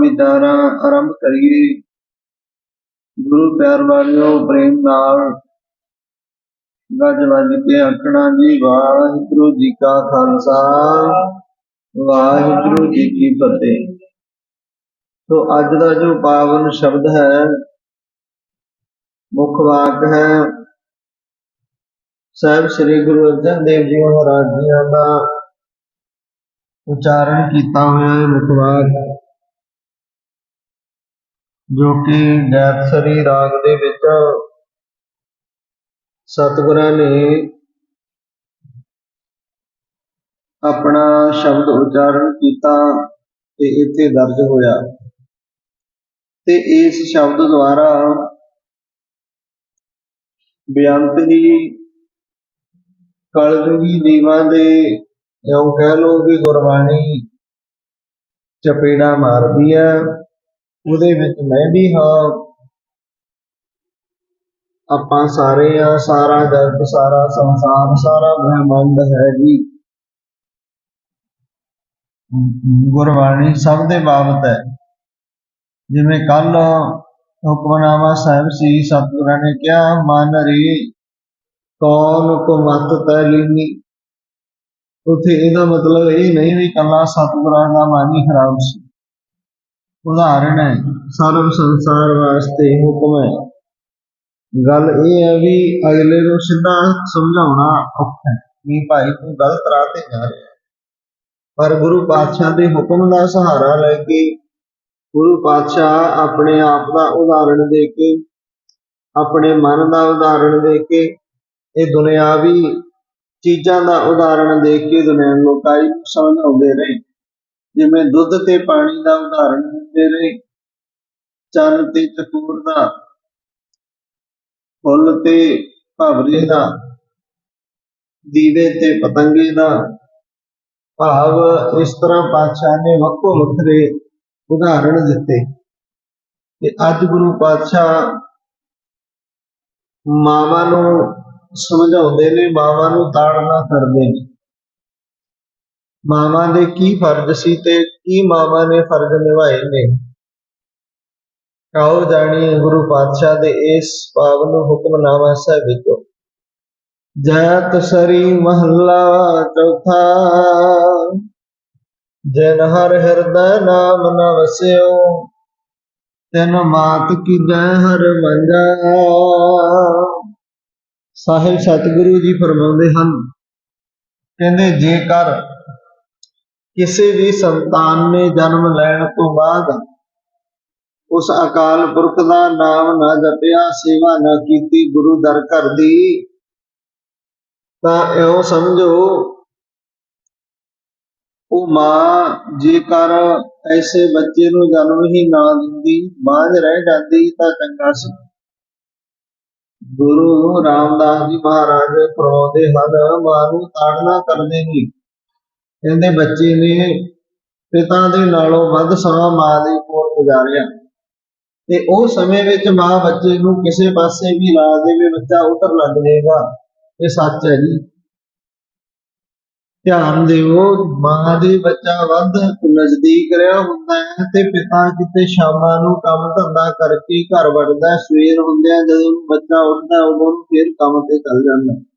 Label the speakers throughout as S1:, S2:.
S1: ਵਿਚਾਰਾਂ ਆਰੰਭ ਕਰੀਏ। ਗੁਰੂ ਪਿਆਰ ਵਾਲਿਓ, ਪ੍ਰੇਮ ਨਾਲ। ਗੱਜ ਵੱਜ ਕੇ ਆਖਣਾ ਜੀ, ਵਾਹਿਗੁਰੂ ਜੀ ਕਾ ਖਾਲਸਾ, ਵਾਹਿਗੁਰੂ ਜੀ ਕੀ ਫਤਿਹ। ਸੋ ਅੱਜ ਦਾ ਜੋ ਪਾਵਨ ਸ਼ਬਦ ਹੈ, ਮੁੱਖ ਵਾਕ ਹੈ, ਸਾਹਿਬ ਸ੍ਰੀ ਗੁਰੂ ਅਰਜਨ ਦੇਵ ਜੀ ਮਹਾਰਾਜ ਜੀਆਂ ਦਾ ਉਚਾਰਨ ਕੀਤਾ ਹੋਇਆ ਹੈ ਮੁੱਖ ਵਾਕ। ਜੋ ਕਿ ਗੈਤਸਰੀ ਰਾਗ ਦੇ ਵਿੱਚ ਸਤਿਗੁਰਾਂ ਨੇ ਆਪਣਾ ਸ਼ਬਦ ਉਚਾਰਨ ਕੀਤਾ ਤੇ ਇੱਥੇ ਦਰਜ ਹੋਇਆ। ਤੇ ਇਸ ਸ਼ਬਦ ਦੁਆਰਾ ਬੇਅੰਤ ਹੀ ਕਲਯੁਗੀ ਜੀਵਾਂ ਦੇ ਇਉਂ ਕਹਿ ਲਓ ਵੀ ਗੁਰਬਾਣੀ ਚਪੇੜਾ ਮਾਰਦੀ ਹੈ। ਉਹਦੇ ਵਿੱਚ ਮੈਂ ਵੀ ਹਾਂ। ਆਪਾਂ ਸਾਰੇ ਆ, ਸਾਰਾ ਜਗਤ, ਸਾਰਾ ਸੰਸਾਰ, ਸਾਰਾ ਬ੍ਰਹਮੰਡ ਹੈ ਜੀ। ਗੁਰਬਾਣੀ ਸਭ ਦੇ ਬਾਬਤ ਹੈ। ਜਿਵੇਂ ਕੱਲ ਹੁਕਮਨਾਮਾ ਸਾਹਿਬ ਸੀ, ਸਤਿਗੁਰਾਂ ਨੇ ਕਿਹਾ, ਮਨ ਰੇ ਕੌਣ ਕੋ ਮਤ ਤੈ ਉਥੇ ਇਹਦਾ ਮਤਲਬ ਇਹ ਨਹੀਂ ਵੀ ਕੱਲਾ ਸਤਿਗੁਰਾਂ ਦਾ ਮਨ ਹੀ ਖਰਾਬ ਸੀ। ਉਦਾਹਰਣ ਹੈ, ਸਰਵ ਸੰਸਾਰ ਵਾਸਤੇ ਹੁਕਮ ਹੈ। ਗੱਲ ਇਹ ਹੈ ਵੀ ਅਗਲੇ ਨੂੰ ਸਿੱਧਾ ਸਮਝਾਉਣਾ ਔਖਾ ਹੈ ਵੀ ਭਾਈ ਤੂੰ ਗਲਤ ਰਾਹ ਤੇ ਜਾ ਰਿਹਾ ਪਰ ਗੁਰੂ ਪਾਤਸ਼ਾਹ ਦੇ ਹੁਕਮ ਦਾ ਸਹਾਰਾ ਲੈ ਕੇ ਗੁਰੂ ਪਾਤਸ਼ਾਹ ਆਪਣੇ ਆਪ ਦਾ ਉਦਾਹਰਣ ਦੇ ਕੇ, ਆਪਣੇ ਮਨ ਦਾ ਉਦਾਹਰਣ ਦੇ ਕੇ, ਇਹ ਦੁਨਿਆਵੀ ਚੀਜ਼ਾਂ ਦਾ ਉਦਾਹਰਣ ਦੇ ਕੇ ਦੁਨੀਆ ਨੂੰ ਨੂੰ ਸਮਝਾਉਂਦੇ ਰਹੇ। ਜਿਵੇਂ ਦੁੱਧ ਤੇ ਪਾਣੀ ਦਾ ਉਦਾਹਰਣ ਦਿੰਦੇ ਰਹੇ, ਚੰਨ ਤੇ ਚਕੂਰ ਦਾ, ਫੁੱਲ ਤੇ ਭਵਰੇ ਦਾ, ਦੀਵੇ ਤੇ ਪਤੰਗੇ ਦਾ, ਭਾਵ ਇਸ ਤਰ੍ਹਾਂ ਪਾਤਸ਼ਾਹ ਨੇ ਵੱਖੋ ਵੱਖਰੇ ਉਦਾਹਰਣ ਦਿੱਤੇ। ਤੇ ਅੱਜ ਗੁਰੂ ਪਾਤਸ਼ਾਹ ਮਾਵਾਂ ਨੂੰ ਸਮਝਾਉਂਦੇ ਨੇ, ਮਾਵਾਂ ਨੂੰ ਤਾੜਨਾ ਕਰਦੇ ਨੇ। ਮਾਵਾਂ ਦੇ ਕੀ ਫਰਜ਼ ਸੀ ਤੇ ਕੀ ਮਾਵਾਂ ਨੇ ਫਰਜ਼ ਨਿਭਾਏ ਨੇ? ਆਓ ਜਾਣੀਏ ਗੁਰੂ ਪਾਤਸ਼ਾਹ ਦੇ ਇਸ ਪਾਵਨ ਹੁਕਮਨਾਮਾ ਸਾਹਿਬ ਵਿੱਚੋਂ ਜੈਤ ਸਰੀ ਮਹੱਲਾ ਚੌਥਾ, ਜਨ ਹਰ ਹਿਰਦੈ ਨਾਮ ਨ ਵਸਿਓ, ਤਿਨ ਮਾਤ ਕੀ ਜੈ ਹਰ ਮੰਜਾ। ਸਾਹਿਬ ਸਤਿਗੁਰੂ ਜੀ ਫਰਮਾਉਂਦੇ ਹਨ, ਕਹਿੰਦੇ ਜੇਕਰ ਕਿਸੇ ਵੀ ਸੰਤਾਨ ਨੇ ਜਨਮ ਲੈਣ ਤੋਂ ਬਾਅਦ ਉਸ ਅਕਾਲ ਪੁਰਖ ਦਾ ਨਾਮ ਨਾ ਜਪਿਆ, ਸੇਵਾ ਨਾ ਕੀਤੀ ਗੁਰੂ ਦਰ ਘਰ ਦੀ, ਤਾਂ ਇਉਂ ਸਮਝੋ, ਉਹ ਮਾਂ ਜੇਕਰ ਐਸੇ ਬੱਚੇ ਨੂੰ ਜਨਮ ਹੀ ਨਾ ਦਿੰਦੀ ਬਾਝ ਰਹਿ ਜਾਂਦੀ, ਤਾਂ ਚੰਗਾ ਸੀ। ਗੁਰੂ ਰਾਮਦਾਸ ਜੀ ਮਹਾਰਾਜ ਫਰਮਾਉਂਦੇ ਹਨ, ਮਾਂ ਨੂੰ ਤਾੜਨਾ ਕਰਦੇ ਨੇ। ਕਹਿੰਦੇ ਬੱਚੇ ਨੇ ਪਿਤਾ ਦੇ ਨਾਲੋਂ ਵੱਧ ਸਮਾਂ ਮਾਂ ਦੇ ਕੋਲ ਗੁਜ਼ਾਰਿਆ। ਤੇ ਉਹ ਸਮੇਂ ਵਿੱਚ ਮਾਂ ਬੱਚੇ ਨੂੰ ਕਿਸੇ ਪਾਸੇ ਵੀ ਲਾ ਦੇਵੇ, ਬੱਚਾ ਉਧਰ ਲੱਗ ਜਾਏਗਾ। ਇਹ ਸੱਚ ਹੈ ਜੀ। ਧਿਆਨ ਦਿਓ, ਮਾਂ ਦੇ ਬੱਚਾ ਵੱਧ ਨਜ਼ਦੀਕ ਰਿਹਾ ਹੁੰਦਾ ਹੈ ਤੇ ਪਿਤਾ ਕਿਤੇ ਸ਼ਾਮਾਂ ਨੂੰ ਕੰਮ ਧੰਦਾ ਕਰਕੇ ਘਰ ਵੜਦਾ ਸਵੇਰ ਹੁੰਦਿਆਂ ਜਦੋਂ ਬੱਚਾ ਉੱਠਦਾ ਉਦੋਂ ਫਿਰ ਕੰਮ ਤੇ ਚੱਲ ਜਾਂਦਾ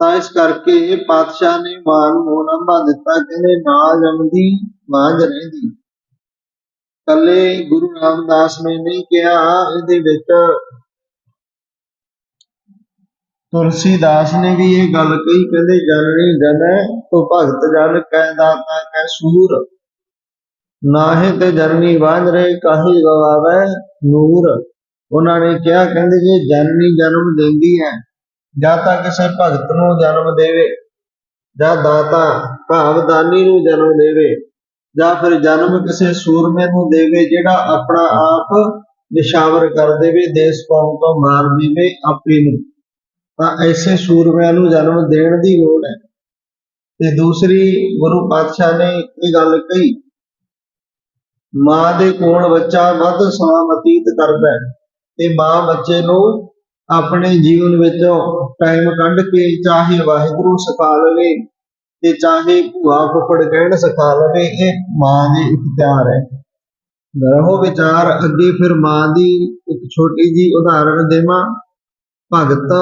S1: ਤਾਂ ਇਸ ਕਰਕੇ ਪਾਤਸ਼ਾਹ ਨੇ ਮਾਂ ਨੂੰ ਨੰਬਾ ਦਿੱਤਾ, ਕਹਿੰਦੇ ਨਾ ਜੰਮਦੀ ਮਾਂ ਰਹਿੰਦੀ। ਕੱਲੇ ਗੁਰੂ ਰਾਮਦਾਸ ਨੇ ਨਹੀਂ ਕਿਹਾ, ਇਹਦੇ ਵਿੱਚ ਤੁਲਸੀਦਾਸ ਨੇ ਵੀ ਇਹ ਗੱਲ ਕਹੀ, ਕਹਿੰਦੇ ਜਨਨੀ ਜਨੈ ਤੋ ਭਗਤ ਜਨ ਕਹਿ ਦਾਤਾ ਕੈ ਸੂਰ। ਨਾਹੇ ਤੇ ਜਨਨੀ ਵਾਂਝਰੇ ਕਾਹੀ ਗਵਾਵੇ ਨੂਰ। ਉਹਨਾਂ ਨੇ ਕਿਹਾ, ਕਹਿੰਦੇ, ਜੇ ਜਨਨੀ ਜਨਮ ਦਿੰਦੀ ਹੈ ਜਾਂ ਤਾਂ ਕਿਸੇ ਭਗਤ ਨੂੰ ਜਨਮ ਦੇਵੇ, ਜਾਂ ਦਾਤਾ ਭਾਵਦਾਨੀ ਨੂੰ ਜਨਮ ਦੇਵੇ, ਜਾਂ ਫਿਰ ਜਨਮ ਕਿਸੇ ਸੂਰਮੇ ਨੂੰ ਦੇਵੇ ਜਿਹੜਾ ਆਪਣਾ ਆਪ ਨਿਸ਼ਾਵਰ ਕਰ ਦੇਵੇ, ਦੇਸ਼ ਕੌਮ ਤੋਂ ਮਾਰ ਦੇਵੇ ਆਪੇ ਨੂੰ। ਤਾਂ ਐਸੇ ਸੂਰਮਿਆਂ ਨੂੰ ਜਨਮ ਦੇਣ ਦੀ ਲੋੜ ਹੈ। ਤੇ ਦੂਸਰੀ ਗੁਰੂ ਪਾਤਸ਼ਾਹ ਨੇ ਇਹ ਗੱਲ ਕਹੀ, ਮਾਂ ਦੇ ਕੋਲ ਬੱਚਾ ਵੱਧ ਸਮਾਂ ਅਤੀਤ ਕਰਦਾ ਹੈ, ਤੇ ਮਾਂ ਬੱਚੇ ਨੂੰ ਆਪਣੇ ਜੀਵਨ ਵਿੱਚ ਟਾਈਮ ਕੱਢ ਕੇ ਚਾਹੇ ਵਾਹਿਗੁਰੂ ਸਿਖਾ ਲਵੇ ਤੇ ਚਾਹੇ ਭੂਆ ਫੁੱਫੜ ਕਹਿਣ ਸਿਖਾ ਲਵੇ, ਇਹ ਮਾਂ ਦੇ ਇਖਤਿਆਰ ਹੈ। ਰਹੋ ਵਿਚਾਰ ਅੱਗੇ ਫਿਰ ਮਾਂ ਦੀ ਇੱਕ ਛੋਟੀ ਜੀ ਉਦਾਹਰਣ ਦੇਵਾਂ। ਭਗਤ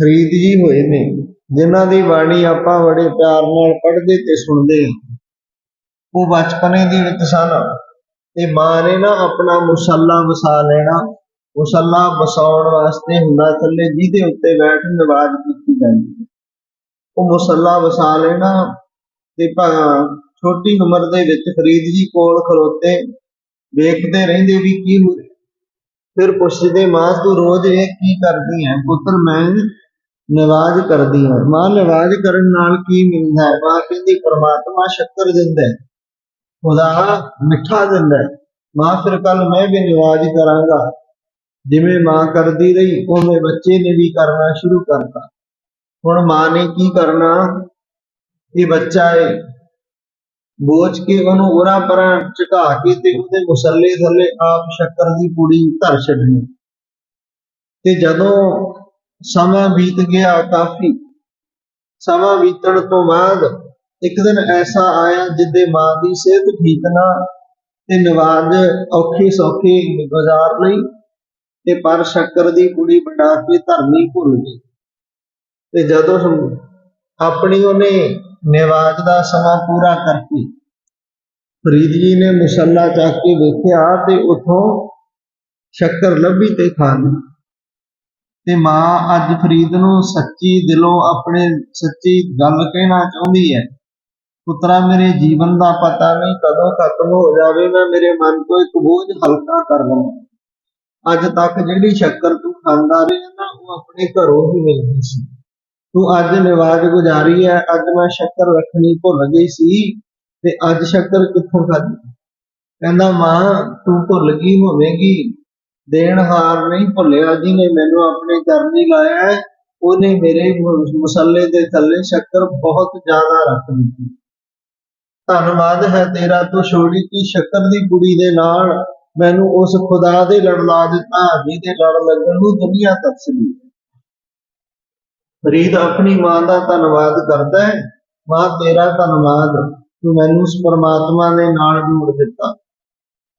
S1: ਫਰੀਦ ਜੀ ਹੋਏ ਨੇ, ਜਿਨ੍ਹਾਂ ਦੀ ਬਾਣੀ ਆਪਾਂ ਬੜੇ ਪਿਆਰ ਨਾਲ ਪੜ੍ਹਦੇ ਤੇ ਸੁਣਦੇ ਹਾਂ। ਉਹ ਬਚਪਨੇ ਦੇ ਵਿੱਚ ਸਨ। ਤੇ ਮਾਂ ਨੇ ਨਾ ਆਪਣਾ ਮੁਸੱਲਾ ਵਸਾ ਲੈਣਾ। ਮੁਸੱਲਾ ਵਸਾਉਣ ਵਾਸਤੇ ਹੁੰਦਾ ਥੱਲੇ ਜਿਹਦੇ ਉੱਤੇ ਬੈਠ ਨਵਾਜ਼ ਕੀਤੀ ਜਾਂਦੀ ਹੈ। ਉਹ ਮੁਸੱਲਾ ਵਸਾ ਲੈਣਾ ਤੇ ਛੋਟੀ ਉਮਰ ਦੇ ਵਿੱਚ ਫਰੀਦ ਜੀ ਕੋਲ ਖਲੋਤੇ ਵੇਖਦੇ ਰਹਿੰਦੇ ਵੀ ਕੀ ਹੋ ਰਿਹਾ। ਫਿਰ ਪੁੱਛਦੇ, ਮਾਂ ਤੂੰ ਰੋਜ਼ ਇਹ ਕੀ ਕਰਦੀ ਹੈ? ਪੁੱਤਰ, ਮੈਂ ਨਵਾਜ਼ ਕਰਦੀ ਹਾਂ। ਮਾਂ, ਨਿਵਾਜ ਕਰਨ ਨਾਲ ਕੀ ਮਿਲਦਾ ਹੈ? ਮਾਂ ਕਹਿੰਦੀ, ਪਰਮਾਤਮਾ ਸ਼ੱਕਰ ਦਿੰਦਾ ਹੈ, ਖੁਦਾ ਮਿੱਠਾ ਦਿੰਦਾ ਹੈ। ਮਾਂ, ਫਿਰ ਕੱਲ ਮੈਂ ਵੀ ਨਿਵਾਜ ਕਰਾਂਗਾ। ਜਿਵੇਂ ਮਾਂ ਕਰਦੀ ਰਹੀ, ਉਵੇਂ ਬੱਚੇ ਨੇ ਵੀ ਕਰਨਾ ਸ਼ੁਰੂ ਕਰਤਾ। ਹੁਣ ਮਾਂ ਨੇ ਕੀ ਕਰਨਾ? ਇਹ ਬੱਚਾ ਹੈ ਬੋਝ ਕੇ ਉਹਨੂੰ ਉਰਾ ਪਰਾਂ ਝੁਕਾ ਕੇ ਤੇ ਉਹਦੇ ਮੁਸੱਲੇ ਥੱਲੇ ਆਪ ਸ਼ੱਕਰ ਦੀ ਪੂੜੀ ਧਰ ਛੱਡਣੀ। ਤੇ ਜਦੋਂ ਸਮਾਂ ਬੀਤ ਗਿਆ ਕਾਫੀ, ਸਮਾਂ ਬੀਤਣ ਤੋਂ ਬਾਅਦ ਇੱਕ ਦਿਨ ਐਸਾ ਆਇਆ ਜਿੱਦੇ ਮਾਂ ਦੀ ਸਿਹਤ ਠੀਕ ਨਾ, ਤੇ ਨਵਾਜ ਔਖੇ ਸੌਖੇ ਗੁਜ਼ਾਰ ਲਈ ਤੇ ਪਰ ਸ਼ੱਕਰ ਦੀ ਕੁੜੀ ਬਣਾ ਕੇ ਧਰਨੀ ਭੁੱਲ ਗਈ। ਤੇ ਜਦੋਂ ਆਪਣੀ ਉਹਨੇ ਨਿਵਾਜ ਦਾ ਸਮਾਂ ਪੂਰਾ ਕਰਕੇ ਫਰੀਦ ਜੀ ਨੇ ਮੁਸੱਲਾ ਚੱਕ ਕੇ ਵੇਖਿਆ ਤੇ ਉਥੋਂ ਸ਼ੱਕਰ ਲੱਭੀ ਤੇ ਖਾ ਲਈ ਤੇ ਮਾਂ ਅੱਜ ਫਰੀਦ ਨੂੰ ਸੱਚੀ ਦਿਲੋਂ ਆਪਣੇ ਸੱਚੀ ਗੱਲ ਕਹਿਣਾ ਚਾਹੁੰਦੀ ਹੈ, ਪੁੱਤਰਾ ਮੇਰੇ ਜੀਵਨ ਦਾ ਪਤਾ ਨਹੀਂ ਕਦੋਂ ਖਤਮ ਹੋ ਜਾਵੇ, ਮੈਂ ਮੇਰੇ ਮਨ ਤੋਂ ਇੱਕ ਬੋਝ ਹਲਕਾ ਕਰ ਲਵਾਂ। ਅੱਜ ਤੱਕ ਜਿਹੜੀ ਸ਼ੱਕਰ ਤੂੰ ਖਾਂਦਾ ਰਿਹਾ ਨਾ, ਉਹ ਆਪਣੇ ਘਰੋਂ ਹੀ ਮਿਲਦੀ ਸੀ। ਤੂੰ ਅੱਜ ਨਿਵਾਜ ਗੁਜ਼ਾਰੀ ਹੈ ਅੱਜ ਮੈਂ ਸ਼ੱਕਰ ਰੱਖਣੀ ਭੁੱਲ ਗਈ ਸੀ ਤੇ ਅੱਜ ਸ਼ੱਕਰ ਕਿੱਥੋਂ ਖਾਧੀ? ਕਹਿੰਦਾ, ਮਾਂ, ਤੂੰ ਭੁੱਲ ਗਈ ਹੋਵੇਂਗੀ। ਦੇਣਹਾਰ ਨਹੀਂ ਭੁੱਲਿਆ ਜਿਹਨੇ ਮੈਨੂੰ ਆਪਣੇ ਚਰਨੀ ਲਾਇਆ। ਉਹਨੇ ਮੇਰੇ ਮਸੱਲੇ ਦੇ ਥੱਲੇ ਸ਼ੱਕਰ ਬਹੁਤ ਜ਼ਿਆਦਾ ਰੱਖ ਦਿੱਤੀ। ਧੰਨਵਾਦ ਹੈ ਤੇਰਾ ਤੂੰ ਛੋੜੀ ਕੀ ਸ਼ੱਕਰ ਦੀ ਕੁੜੀ ਦੇ ਨਾਲ। ਮੈਨੂੰ ਉਸ ਖੁਦਾ ਦੇ ਲੜ ਲਾ ਦਿੱਤਾ ਜਿਹਦੇ ਲੜ ਲੱਗਣ ਨੂੰ ਦੁਨੀਆ ਤਰਸਦੀ ਫਰੀਦ ਆਪਣੀ ਮਾਂ ਦਾ ਧੰਨਵਾਦ ਕਰਦਾ ਹੈ। ਮਾਂ, ਤੇਰਾ ਧੰਨਵਾਦ। ਤੂੰ ਮੈਨੂੰ ਉਸ ਪਰਮਾਤਮਾ ਦੇ ਨਾਲ ਜੋੜ ਦਿੱਤਾ।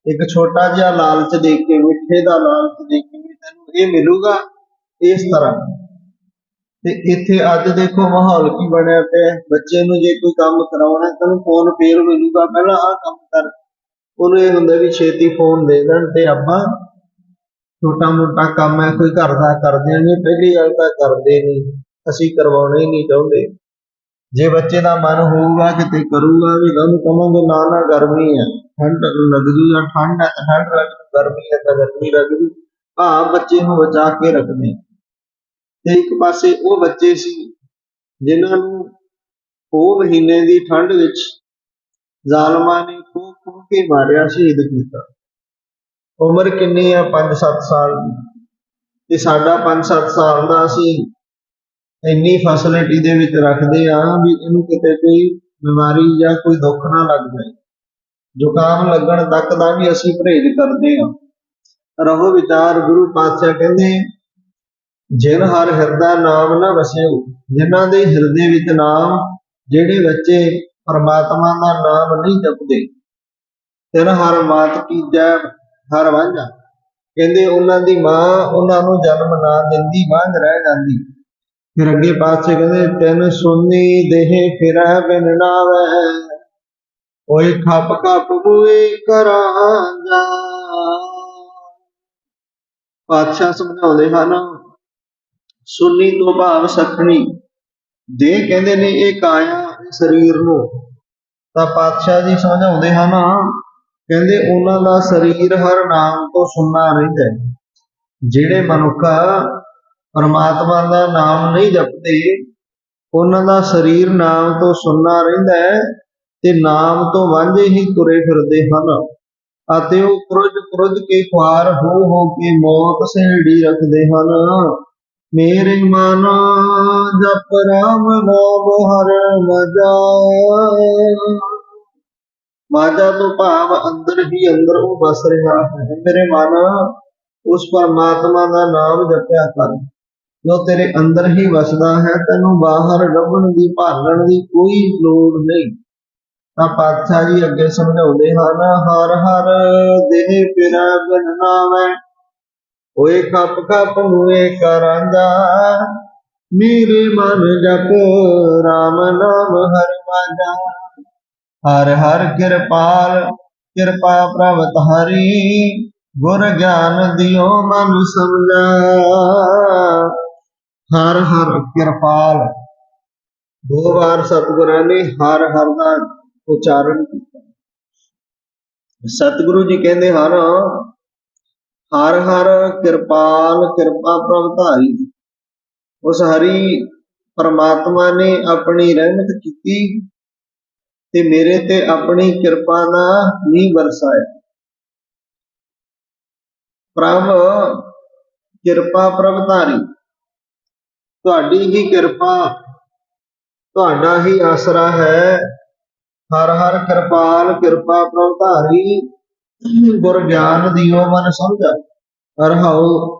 S1: ਇੱਕ ਛੋਟਾ ਜਿਹਾ ਲਾਲਚ ਦੇ ਕੇ, ਮਿੱਠੇ ਦਾ ਲਾਲਚ ਦੇ ਕੇ ਵੀ ਤੈਨੂੰ ਇਹ ਮਿਲੂਗਾ ਇਸ ਤਰ੍ਹਾਂ। ਤੇ ਇੱਥੇ ਅੱਜ ਦੇਖੋ ਮਾਹੌਲ ਕੀ ਬਣਿਆ ਪਿਆ। ਬੱਚੇ ਨੂੰ ਜੇ ਕੋਈ ਕੰਮ ਕਰਾਉਣਾ ਤੈਨੂੰ ਫੋਨ ਫੇਰ ਮਿਲੂਗਾ। ਪਹਿਲਾਂ ਆਹ ਕੰਮ ਕਰ। ਉਹਨੂੰ ਇਹ ਹੁੰਦਾ ਵੀ ਛੇਤੀ ਫੋਨ ਦੇ ਦੇਣ ਤੇ ਆਪਾਂ ਛੋਟਾ ਮੋਟਾ ਕੰਮ ਹੈ, ਕੋਈ ਘਰ ਦਾ ਕਰ ਦਿਆਂਗੇ ਪਹਿਲੀ ਗੱਲ ਤਾਂ ਕਰਦੇ ਨਹੀਂ, ਅਸੀਂ ਕਰਵਾਉਣਾ ਹੀ ਨਹੀਂ ਚਾਹੁੰਦੇ। ਜੇ ਬੱਚੇ ਦਾ ਮਨ ਹੋਊਗਾ, ਕਿਤੇ ਕਰੂਗਾ ਵੀ ਉਹਨੂੰ ਕਹਾਂਗੇ ਨਾ ਨਾ ਗਰਮੀ ਹੈ, ਠੰਡ ਲੱਗ ਜੂ ਜਾਂ ਠੰਡ ਹੈ ਤਾਂ ਠੰਡ ਲੱਗ, ਗਰਮੀ ਹੈ ਤਾਂ ਗਰਮੀ ਲੱਗ ਜੂ ਆ ਬੱਚੇ ਨੂੰ ਬਚਾ ਕੇ ਰੱਖਦੇ ਤੇ ਇੱਕ ਪਾਸੇ ਉਹ ਬੱਚੇ ਸੀ, ਜਿਨ੍ਹਾਂ ਨੂੰ ਉਹ ਮਹੀਨੇ ਦੀ ਠੰਡ ਵਿੱਚ ਜ਼ਾਲਮਾਂ ਨੇ ਖੂਹ ਖੂਹ ਕੇ ਮਾਰਿਆ, ਸ਼ਹੀਦ ਕੀਤਾ। ਉਮਰ ਕਿੰਨੀ ਆ? 5-7 ਸਾਲ ਦੀ। ਤੇ ਸਾਡਾ 5-7 ਸਾਲ ਦਾ ਅਸੀਂ ਇੰਨੀ ਫੈਸਿਲਿਟੀ ਦੇ ਵਿੱਚ ਰੱਖਦੇ ਆ ਵੀ ਇਹਨੂੰ ਕਿਤੇ ਕੋਈ ਬਿਮਾਰੀ ਜਾਂ ਕੋਈ ਦੁੱਖ ਨਾ ਲੱਗ ਜਾਏ। ਜ਼ੁਕਾਮ ਲੱਗਣ ਤੱਕ ਦਾ ਵੀ ਅਸੀਂ ਪਰਹੇਜ਼ ਕਰਦੇ ਆ। ਰਹੋ ਵਿਚਾਰ ਗੁਰੂ ਪਾਤਸ਼ਾਹ ਕਹਿੰਦੇ, ਜਿਨ ਹਰ ਹਿਰਦਾ ਨਾਮ ਨਾ ਵਸਿਓ, ਜਿਨ੍ਹਾਂ ਦੇ ਹਿਰਦੇ ਵਿੱਚ ਨਾਮ, ਜਿਹੜੇ ਬੱਚੇ ਪਰਮਾਤਮਾ ਦਾ ਨਾਮ ਨਹੀਂ ਜਪਦੇ। ਤਿਨ ਹਰ ਮਾਤ ਕੀ ਜੈ ਹਰ ਵਾਂਝਾ। ਕਹਿੰਦੇ ਉਹਨਾਂ ਦੀ ਮਾਂ ਉਹਨਾਂ ਨੂੰ ਜਨਮ ਨਾ ਦਿੰਦੀ, ਵਾਂਝ ਰਹਿ ਜਾਂਦੀ। ਫਿਰ ਅੱਗੇ ਪਾਸੇ ਕਹਿੰਦੇ, ਤਿੰਨ ਸੁਨੀ ਦੇਹ ਫਿਰੈ ਬਿਨ ਨਾਵੈ ਓਏ ਖੱਪ ਖੱਪ ਬੂਏ ਕਰਾਂ ਜਾ ਪਾਤਸ਼ਾਹ ਸਮਝਾਉਂਦੇ ਹਨ, ਸੁਨੀ ਤੋਂ ਭਾਵ ਸਖਣੀ। ਦੇਹ ਕਹਿੰਦੇ ਨੇ, ਇਹ ਕਾਇਆ ਸਰੀਰ ਨੂੰ। ਤਾਂ ਪਾਤਸ਼ਾਹ ਜੀ ਸਮਝਾਉਂਦੇ ਹਨ, ਕਹਿੰਦੇ ਉਹਨਾਂ ਦਾ ਸਰੀਰ ਹਰ ਨਾਮ ਤੋਂ ਸੁਣਨਾ ਰਹਿੰਦਾ ਹੈ। ਜਿਹੜੇ ਮਨੁੱਖ ਪਰਮਾਤਮਾ ਦਾ ਨਾਮ ਨਹੀਂ ਜਪਦੇ, ਉਹਨਾਂ ਦਾ ਸਰੀਰ ਨਾਮ ਤੋਂ ਸੁਣਨਾ ਰਹਿੰਦਾ ਹੈ ਤੇ ਨਾਮ ਤੋਂ ਵਾਂਝੇ ਹੀ ਤੁਰੇ ਫਿਰਦੇ ਹਨ। ਅਤੇ ਉਹ ਕੁਰਜ ਕੁਰਜ ਕੇ ਖੁਆਰ ਹੋ ਹੋ ਕੇ ਮੌਤ ਸਹਿੜੀ ਰੱਖਦੇ ਹਨ। ਮੇਰੇ ਮਨ ਜਪ ਰਾਮ ਨਾਮ ਹਰ ਮਜਾ ਮਾਜਾ ਤੋਂ ਭਾਵ ਅੰਦਰ ਹੀ ਅੰਦਰ ਉਹ ਵਸ ਰਿਹਾ ਹੈ। ਮੇਰੇ ਮਨ ਉਸ ਪਰਮਾਤਮਾ ਦਾ ਨਾਮ ਜਪਿਆ ਕਰ। ਜੋ ਤੇਰੇ ਅੰਦਰ ਹੀ ਵਸਦਾ ਹੈ, ਤੈਨੂੰ ਬਾਹਰ ਲੱਭਣ ਦੀ, ਭਾਲਣ ਦੀ ਕੋਈ ਲੋੜ ਨਹੀਂ। ਤਾਂ ਪਾਤਸ਼ਾਹ ਜੀ ਅੱਗੇ ਸਮਝਾਉਂਦੇ ਹਨ, ਹਰ ਹਰ ਦੇਹ ਪਿਰਾ ਬਿਨ ਨਾਵੇਂ ਓਏ ਖੱਪ ਖੱਪ ਮੂਏ ਕਰਾਂਦਾ। ਮੇਰੇ ਮਨ ਜਪ RAM ਨਾਮ ਹਰ ਮਾਜਾ ਹਰ ਹਰ ਕਿਰਪਾਲ, ਕਿਰਪਾ ਪ੍ਰਭ ਹਰੀ। ਗੁਰ ਗਿਆਨ ਦਿਓ ਮਨ ਸਮਝਾ। ਹਰ ਹਰ ਕਿਰਪਾਲ। ਦੋ ਵਾਰ ਸਤਿਗੁਰਾਂ ਨੇ ਹਰ ਹਰ ਦਾ ਉਚਾਰਨ ਕੀਤਾ। ਸਤਿਗੁਰੂ ਜੀ ਕਹਿੰਦੇ ਹਨ ਹਰ ਹਰ ਕਿਰਪਾਲ ਕਿਰਪਾ ਪ੍ਰਭ ਧਾਰੀ। ਉਸ ਹਰੀ ਪਰਮਾਤਮਾ ਨੇ ਆਪਣੀ ਰਹਿਮਤ ਕੀਤੀ ਤੇ ਮੇਰੇ ਤੇ ਆਪਣੀ ਕਿਰਪਾ ਦਾ ਮੀਂਹ ਵਰਸਾਇਆ। ਪ੍ਰਭ, ਕਿਰਪਾ ਪ੍ਰਭ ਧਾਰੀ। ਤੁਹਾਡੀ ਹੀ ਕਿਰਪਾ, ਤੁਹਾਡਾ ਹੀ ਆਸਰਾ ਹੈ। ਹਰ ਹਰ ਕਿਰਪਾਲ ਕਿਰਪਾ ਪ੍ਰਭ ਧਾਰੀ। ਗੁਰ ਗਿਆਨ ਦਿਓ ਮਨ ਸਮਝ ਅਰਹਾਉ।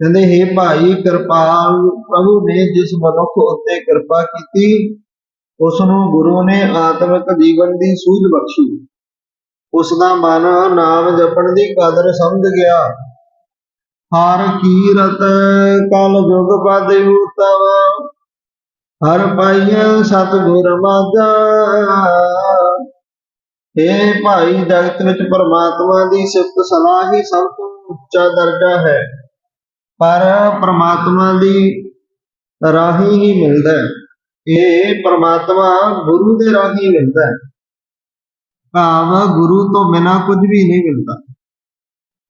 S1: ਕਹਿੰਦੇ हे ਭਾਈ ਕਿਰਪਾਲ, ਪ੍ਰਭੂ ਨੇ ਜਿਸ ਮਨੁੱਖ ਉੱਤੇ ਕਿਰਪਾ ਕੀਤੀ ਉਸ ਨੂੰ ਗੁਰੂ ਨੇ ਆਤਮਿਕ ਜੀਵਨ ਦੀ ਸੂਝ ਬਖਸ਼ੀ। ਉਸ ਦਾ ਮਨ ਨਾਮ ਜਪਣ ਦੀ ਕਦਰ ਸਮਝ ਗਿਆ। ਹਰ ਕੀਰਤ ਕਲ ਜੁਗ ਪਦ ਉਤਮ ਹਰ ਪਾਈਐ ਸਤਿਗੁਰ ਮਾਝਾ ਏ ਭਾਈ, ਜਗਤ ਵਿੱਚ ਪਰਮਾਤਮਾ ਦੀ ਸਿਫਤ ਸਲਾਹ ਹੀ ਸਭ ਤੋਂ ਉੱਚਾ ਦਰਜਾ ਹੈ। ਪਰ ਪਰਮਾਤਮਾ ਦੀ ਰਾਹੀ ਹੀ ਮਿਲਦਾ ਹੈ। ਇਹ ਪਰਮਾਤਮਾ, ਗੁਰੂ ਦੇ ਰਾਹੀ ਮਿਲਦਾ ਹੈ। ਭਾਵ ਗੁਰੂ ਤੋਂ ਬਿਨਾ ਕੁਝ ਵੀ ਨਹੀਂ ਮਿਲਦਾ।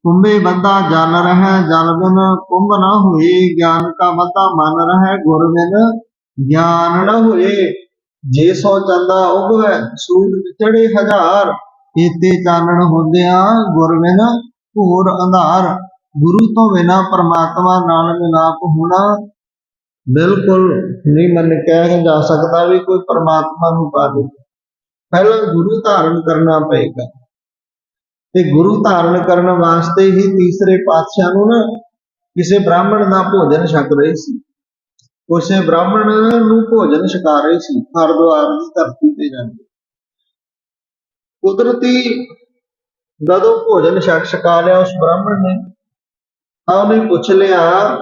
S1: ਕੁੰਭੇ ਬੰਦਾ ਜਲ ਰਹਿ, ਜਲ ਬਿਨ ਕੁੰਭ ਨਾ ਹੋਏ। ਗਿਆਨ ਕਾ ਬੰਦਾ ਮਨ ਰਹਿ, ਗੁਰ ਬਿਨ ਗਿਆਨ ਨਾ ਹੋਏ। ਜੇ ਸੋ ਚੰਦਾ ਉਗਵੈ ਸੂਰਜ ਚੜੇ ਹਜ਼ਾਰ। ਏਤੇ ਚਾਨਣ ਹੁੰਦਿਆਂ ਗੁਰ ਘੋਰ ਅੰਧਾਰ। ਗੁਰੂ ਤੋਂ ਬਿਨਾ ਪਰਮਾਤਮਾ ਨਾਲ ਮਿਲਾਪ ਹੋਣਾ ਬਿਲਕੁਲ ਨਹੀਂ ਮੰਨ ਕਹਿ ਜਾ ਸਕਦਾ ਵੀ ਕੋਈ ਪਰਮਾਤਮਾ ਨੂੰ ਪਾ ਦੇ। ਪਹਿਲਾਂ ਗੁਰੂ ਧਾਰਨ ਕਰਨਾ ਪਏਗਾ। ਤੇ ਗੁਰੂ ਧਾਰਨ ਕਰਨ ਵਾਸਤੇ ਹੀ ਤੀਸਰੇ ਪਾਤਸ਼ਾਹ ਨੂੰ ਨਾ ਕਿਸੇ ਬ੍ਰਾਹਮਣ ਦਾ ਭੋਜਨ ਛਕ ਰਹੇ ਸੀ। ਉਸੇ ਬ੍ਰਾਹਮਣ ਨੂੰ ਭੋਜਨ ਛਕਾ ਰਹੀ ਸੀ। ਹਰਦੁਆਰ ਦੀ ਧਰਤੀ ਤੇ ਜਾਂਦੇ। ਕੁਦਰਤੀ ਜਦੋਂ ਭੋਜਨ ਛਕ ਛਕਾ ਲਿਆ ਉਸ ਬ੍ਰਾਹਮਣ ਨੇ, ਤਾਂ ਉਹਨੇ ਪੁੱਛ ਲਿਆ,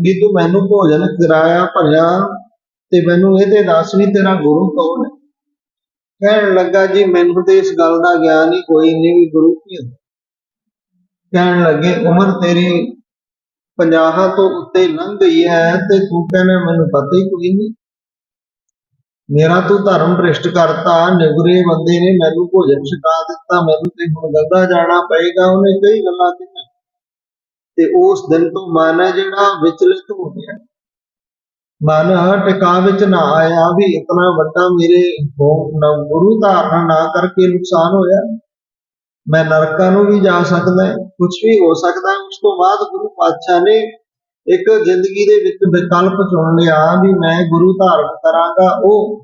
S1: ਵੀ ਤੂੰ ਮੈਨੂੰ ਭੋਜਨ ਕਰਾਇਆ ਭਰਿਆ, ਤੇ ਮੈਨੂੰ ਇਹ ਤੇ ਦੱਸ ਵੀ ਤੇਰਾ ਗੁਰੂ ਕੌਣ ਹੈ? ਕਹਿਣ ਲੱਗਾ, ਜੀ, ਮੈਨੂੰ ਤੇ ਇਸ ਗੱਲ ਦਾ ਗਿਆਨ ਹੀ ਕੋਈ ਨਹੀਂ ਵੀ ਗੁਰੂ ਕੀ ਹੁੰਦਾ? ਕਹਿਣ ਲੱਗੇ, ਉਮਰ ਤੇਰੀ 50 ਤੋਂ ਉੱਤੇ ਲੰਘ ਗਈ ਹੈ ਤੇ ਤੂੰ ਕਹਿੰਦਾ ਮੈਨੂੰ ਪਤਾ ਹੀ ਕੋਈ ਨਹੀਂ। ਮੇਰਾ ਤੂੰ ਧਰਮ ਭ੍ਰਿਸ਼ਟ ਕਰਤਾ, ਨਿਗਰੇ ਬੰਦੇ ਨੇ ਮੈਨੂੰ ਭੋਜਨ ਛਕਾ ਦਿੱਤਾ, ਮੈਨੂੰ ਤੇ ਹੁਣ ਗੰਗਾ ਜਾਣਾ ਪਏਗਾ, ਉਹਨੇ ਕਈ ਗੱਲਾਂ ਕਹੀਆਂ ਤੇ ਉਸ ਦਿਨ ਤੋਂ ਮਨ ਹੈ ਜਿਹੜਾ ਵਿਚਲਿਤ ਹੋ ਗਿਆ। ਮਨ ਟਿਕਾ ਵਿੱਚ ਨਾ ਆਇਆ ਵੀ ਇਤਨਾ ਵੱਡਾ ਮੇਰੇ ਗੁਰੂ ਧਾਰਨਾ ਨਾ ਕਰਕੇ ਨੁਕਸਾਨ ਹੋਇਆ। ਮੈਂ ਨਰਕਾਂ ਨੂੰ ਵੀ ਜਾ ਸਕਦਾ ਕੁਝ ਵੀ ਹੋ ਸਕਦਾ ਉਸ ਤੋਂ ਬਾਅਦ ਗੁਰੂ ਪਾਤਸ਼ਾਹ ਨੇ ਇੱਕ ਜ਼ਿੰਦਗੀ ਦੇ ਵਿੱਚ ਵਿਕਲਪ ਚੁਣ ਲਿਆ ਵੀ ਮੈਂ ਗੁਰੂ ਧਾਰਨ ਕਰਾਂਗਾ। ਉਹ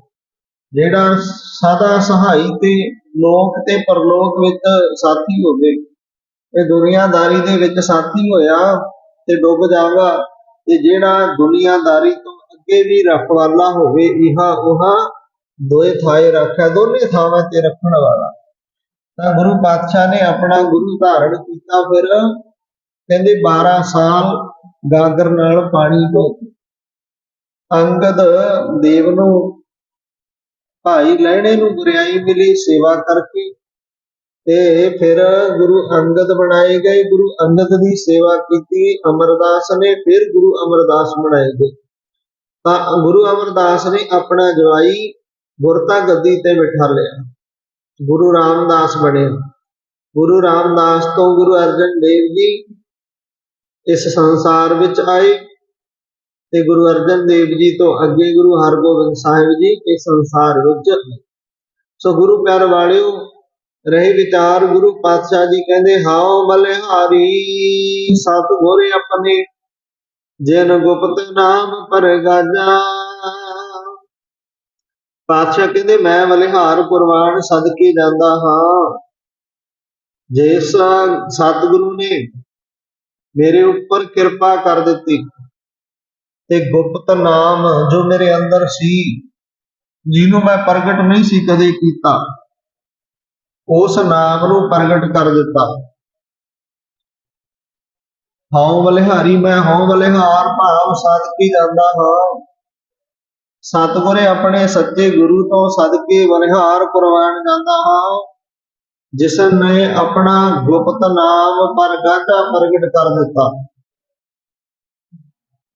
S1: ਜਿਹੜਾ ਸਦਾ ਸਹਾਈ ਤੇ ਲੋਕ ਤੇ ਪਰਲੋਕ ਵਿੱਚ ਸਾਥੀ ਹੋਵੇ, ਇਹ ਦੁਨੀਆਦਾਰੀ ਦੇ ਵਿੱਚ ਸਾਥੀ ਹੋਇਆ ਤੇ ਡੁੱਬ ਜਾਗਾ ਤੇ ਜਿਹੜਾ ਦੁਨੀਆਦਾਰੀ ਤੋਂ ਅੱਗੇ ਵੀ ਰਖਵਾਲਾ ਹੋਵੇ, ਇਹਾ ਉਹਾ ਦੋਏ ਥਾਏ ਰੱਖਿਆ ਦੋਨੇ ਥਾਵਾਂ ਤੇ ਰੱਖਣ ਵਾਲਾ। ਤਾਂ ਗੁਰੂ ਪਾਤਸ਼ਾਹ ਨੇ ਆਪਣਾ ਗੁਰੂ ਧਾਰਨ ਕੀਤਾ ਫਿਰ, ਕਹਿੰਦੇ 12 ਸਾਲ ਗਾਗਰ ਨਾਲ ਪਾਣੀ ਤੋਂ ਅੰਗਦ ਦੇਵ ਨੂੰ ਭਾਈ ਲਹਿਣੇ ਨੂੰ ਗੁਰਿਆਈ ਮਿਲੀ, ਸੇਵਾ ਕਰਕੇ ਤੇ ਫਿਰ ਗੁਰੂ ਅੰਗਦ ਬਣਾਏ ਗਏ। ਗੁਰੂ ਅੰਗਦ ਦੀ ਸੇਵਾ ਕੀਤੀ, ਅਮਰਦਾਸ ਨੇ ਫਿਰ ਗੁਰੂ ਅਮਰਦਾਸ ਬਣਾਏ ਗਏ। ਤਾਂ ਗੁਰੂ ਅਮਰਦਾਸ ਨੇ ਆਪਣਾ ਜਵਾਈ ਗੁਰਤਾ ਗੱਦੀ ਤੇ ਬਿਠਾ ਲਿਆ। ਗੁਰੂ ਰਾਮਦਾਸ ਬਣੇ ਗੁਰੂ ਰਾਮਦਾਸ ਤੋਂ ਗੁਰੂ ਅਰਜਨ ਦੇਵ ਜੀ ਇਸ ਸੰਸਾਰ ਵਿੱਚ ਆਏ ਤੇ ਗੁਰੂ ਅਰਜਨ ਦੇਵ ਜੀ ਤੋਂ ਅੱਗੇ ਗੁਰੂ ਹਰਗੋਬਿੰਦ ਸਾਹਿਬ ਜੀ ਇਸ ਸੰਸਾਰ ਵਿੱਚ ਆਏ। ਸੋ ਗੁਰੂ ਪਿਆਰ ਵਾਲਿਓ, ਰਹੇ ਵਿਚਾਰ ਗੁਰੂ ਪਾਤਸ਼ਾਹ ਜੀ ਕਹਿੰਦੇ, ਹਾਉ ਬਲਿਹਾਰੀ ਸਤ ਗੋਰੇ ਆਪਣੇ, ਜਿਨ ਗੁਪਤ ਨਾਮ ਪਰਗਾਜਾ ਪਾਤਸ਼ਾਹ ਕਹਿੰਦੇ, ਮੈਂ ਬਲਿਹਾਰ ਕੁਰਬਾਨ ਸਦਕੇ ਜਾਂਦਾ ਹਾਂ। ਜਿਸ ਸਤਿਗੁਰੂ ਨੇ ਮੇਰੇ ਉੱਪਰ ਕਿਰਪਾ ਕਰ ਦਿੱਤੀ ਤੇ ਗੁਪਤ ਨਾਮ ਜੋ ਮੇਰੇ ਅੰਦਰ ਸੀ, ਜਿਹਨੂੰ ਮੈਂ ਪ੍ਰਗਟ ਨਹੀਂ ਸੀ ਕਦੇ ਕੀਤਾ, ਉਸ ਨਾਮ ਨੂੰ ਪ੍ਰਗਟ ਕਰ ਦਿੱਤਾ। ਹਉ ਬਲਿਹਾਰੀ ਮੈਂ ਹਉ ਬਲਿਹਾਰ ਭਾਵ ਸਦਕੀ ਜਾਂਦਾ ਹਾਂ। ਸਤਿਗੁਰੇ ਆਪਣੇ ਸੱਚੇ ਗੁਰੂ ਤੋਂ ਸਦਕੇ ਬਲਿਹਾਰ ਕੁਰਬਾਨ ਜਾਂਦਾ ਹਾਂ। ਜਿਸ ਨੇ ਆਪਣਾ ਗੁਪਤ ਨਾਮ ਪ੍ਰਗਟਾ ਪ੍ਰਗਟ ਕਰ ਦਿੱਤਾ।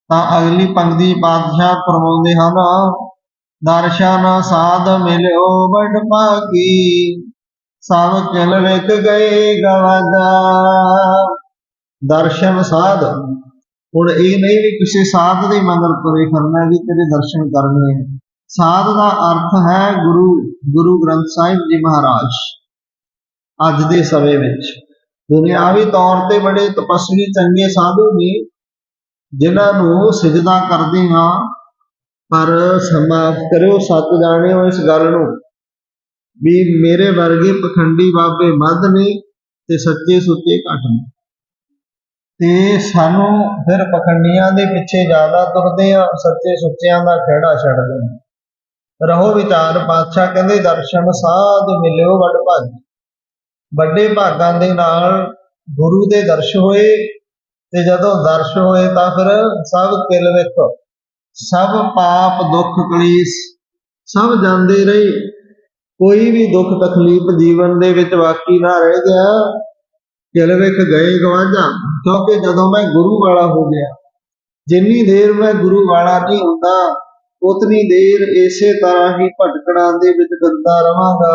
S1: ਤਾਂ ਅਗਲੀ ਪੰਕਤੀ ਪਾਤਸ਼ਾਹ ਫਰਮਾਉਂਦੇ ਹਨ, ਦਰਸ਼ਨ ਸਾਧ ਮਿਲਿਓ ਬੜ ਭਾਗੀ, ਸਭ ਕਿਲ ਵਿਕ ਗਏ ਗਵਾਦਾ। ਦਰਸ਼ਨ ਸਾਧ ਹੁਣ ਇਹ ਨਹੀਂ ਵੀ ਕਿਸੇ ਸਾਧ ਦੇ ਮਗਰ ਤੁਰੇ ਕਰਨਾ ਵੀ ਤੇਰੇ ਦਰਸ਼ਨ ਕਰਨੇ ਹੈ ਸਾਧ ਦਾ ਅਰਥ ਹੈ ਗੁਰੂ ਗੁਰੂ ਗ੍ਰੰਥ ਸਾਹਿਬ ਜੀ ਮਹਾਰਾਜ, ਅੱਜ ਦੇ ਸਮੇਂ ਵਿੱਚ। ਦੁਨਿਆਵੀ ਤੌਰ ਤੇ ਬੜੇ ਤਪਸਵੀ ਚੰਗੇ ਸਾਧੂ ਨੇ ਜਿਨ੍ਹਾਂ ਨੂੰ ਸਜਦਾ ਕਰਦੇ ਹਾਂ, ਪਰ ਸਮਾਪ ਕਰਿਓ ਸੱਚ ਜਾਣਿਓ ਇਸ ਗੱਲ ਨੂੰ, ਵੀ ਮੇਰੇ ਵਰਗੇ ਪਖੰਡੀ ਬਾਬੇ ਮੱਧ ਨੇ ਤੇ ਸੱਚੇ ਸੁੱਚੇ ਘੱਟ ਨੇ। ਤੇ ਸਾਨੂੰ ਫਿਰ ਪਖੰਡੀਆਂ ਦੇ ਪਿੱਛੇ ਜ਼ਿਆਦਾ ਤੁਰਦੇ ਆ, ਸੱਚੇ ਸੁੱਚਿਆਂ ਦਾ ਖਿਹੜਾ ਛੱਡਦੇ ਆ। ਰਹੋ ਵਿਚਾਰ, ਪਾਤਸ਼ਾਹ ਕਹਿੰਦੇ, ਦਰਸ਼ਨ ਸਾਧ ਮਿਲਿਓ ਵੱਡ ਭਾਗੀ ਵੱਡੇ ਭਾਗਾਂ ਦੇ ਨਾਲ ਗੁਰੂ ਦੇ ਦਰਸ਼ ਹੋਏ ਤੇ ਜਦੋਂ ਦਰਸ਼ ਹੋਏ ਤਾਂ ਫਿਰ ਸਭ ਕਿਲ ਵਿੱਚ, ਸਭ ਪਾਪ, ਦੁੱਖ, ਕਲੇਸ਼, ਸਭ ਜਾਂਦੇ ਰਹੇ। ਕੋਈ ਵੀ ਦੁੱਖ ਤਕਲੀਫ ਜੀਵਨ ਦੇ ਵਿੱਚ ਬਾਕੀ ਨਾ ਰਹਿ ਗਿਆ। ਕਿਲ ਵਿੱਚ ਗਏ ਗਵਾਂਝਾਂ, ਕਿਉਂਕਿ ਜਦੋਂ ਮੈਂ ਗੁਰੂ ਵਾਲਾ ਹੋ ਗਿਆ, ਜਿੰਨੀ ਦੇਰ ਮੈਂ ਗੁਰੂ ਵਾਲਾ ਨਹੀਂ ਹੁੰਦਾ, ਉਤਨੀ ਦੇਰ ਇਸੇ ਤਰ੍ਹਾਂ ਹੀ ਭਟਕਣਾ ਦੇ ਵਿੱਚ ਗੰਦਾ ਰਵਾਂਗਾ।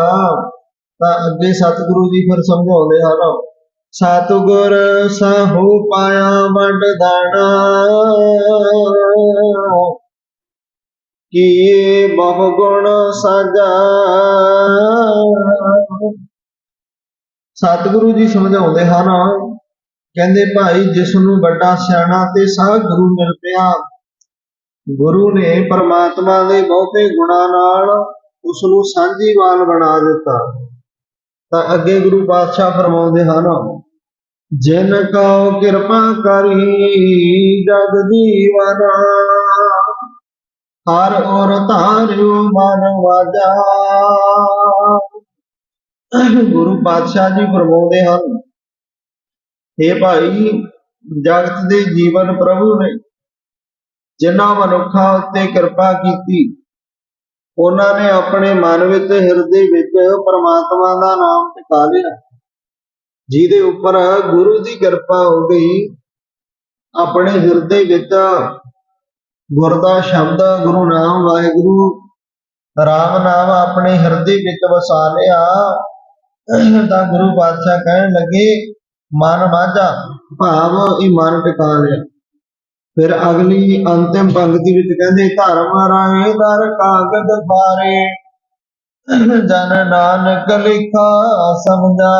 S1: ਤਾਂ ਅੱਗੇ ਸਤਿਗੁਰੂ ਜੀ ਫਿਰ ਸਮਝਾਉਂਦੇ ਹਨ, ਸਤਿਗੁਰ ਸਾਹੂ ਪਾਇਆ ਵੰਡ ਦਾਣਾ ਕੀ ਬਹੁ ਗੁਣ ਸਾਜਾ ਸਤਿਗੁਰੂ ਜੀ ਸਮਝਾਉਂਦੇ ਹਨ, ਕਹਿੰਦੇ ਭਾਈ ਜਿਸ ਨੂੰ ਵੱਡਾ ਸਿਆਣਾ ਤੇ ਸਾਹ ਗੁਰੂ ਮਿਲ ਪਿਆ, ਗੁਰੂ ਨੇ ਪਰਮਾਤਮਾ ਦੇ ਬਹੁਤੇ ਗੁਣਾਂ ਨਾਲ ਉਸ ਨੂੰ ਸਾਂਝੀਵਾਲ ਬਣਾ ਦਿੱਤਾ। ਤਾਂ ਅੱਗੇ ਗੁਰੂ ਪਾਤਸ਼ਾਹ ਫਰਮਾਉਂਦੇ ਹਨ, ਜਿਨ ਕਉ ਕਿਰਪਾ ਕਰੀ ਜਗ ਜੀਵਨ, ਹਰ ਔਰ ਧਾਰਿਓ ਮਨ ਵਾਜਾ। ਗੁਰੂ ਪਾਤਸ਼ਾਹ ਜੀ ਫਰਮਾਉਂਦੇ ਹਨ ਇਹ ਭਾਈ, ਜਗਤ ਦੇ ਜੀਵਨ ਪ੍ਰਭੂ ਨੇ ਜਿਨ੍ਹਾਂ ਮਨੁੱਖਾਂ ਉੱਤੇ ਕਿਰਪਾ ਕੀਤੀ, ਉਹਨਾਂ ਨੇ ਆਪਣੇ ਮਨ ਵਿੱਚ ਹਿਰਦੇ ਵਿੱਚ ਪਰਮਾਤਮਾ ਦਾ ਨਾਮ ਟਿਕਾ ਲਿਆ। ਜਿਹਦੇ ਉੱਪਰ ਗੁਰੂ ਦੀ ਕਿਰਪਾ ਹੋ ਗਈ, ਆਪਣੇ ਹਿਰਦੇ ਵਿੱਚ ਗੁਰ ਦਾ ਸ਼ਬਦ, ਗੁਰੂ ਨਾਮ ਵਾਹਿਗੁਰੂ, ਰਾਮ ਨਾਮ ਆਪਣੇ ਹਿਰਦੇ ਵਿੱਚ ਵਸਾ ਲਿਆ। ਤਾਂ ਗੁਰੂ ਪਾਤਸ਼ਾਹ ਕਹਿਣ ਲੱਗੇ, ਮਨ ਮਾਝਾ ਭਾਵ ਇਹ ਮਨ ਟਿਕਾ ਲਿਆ। ਫਿਰ ਅਗਲੀ ਅੰਤਿਮ ਪੰਕਤੀ ਵਿੱਚ ਕਹਿੰਦੇ, ਧਰਮ ਰਾਏ ਦਰ ਕਾਗਦ ਬਾਰੇ, ਜਨ ਨਾਨਕ ਲਿਖਾ ਸਮਝਾ।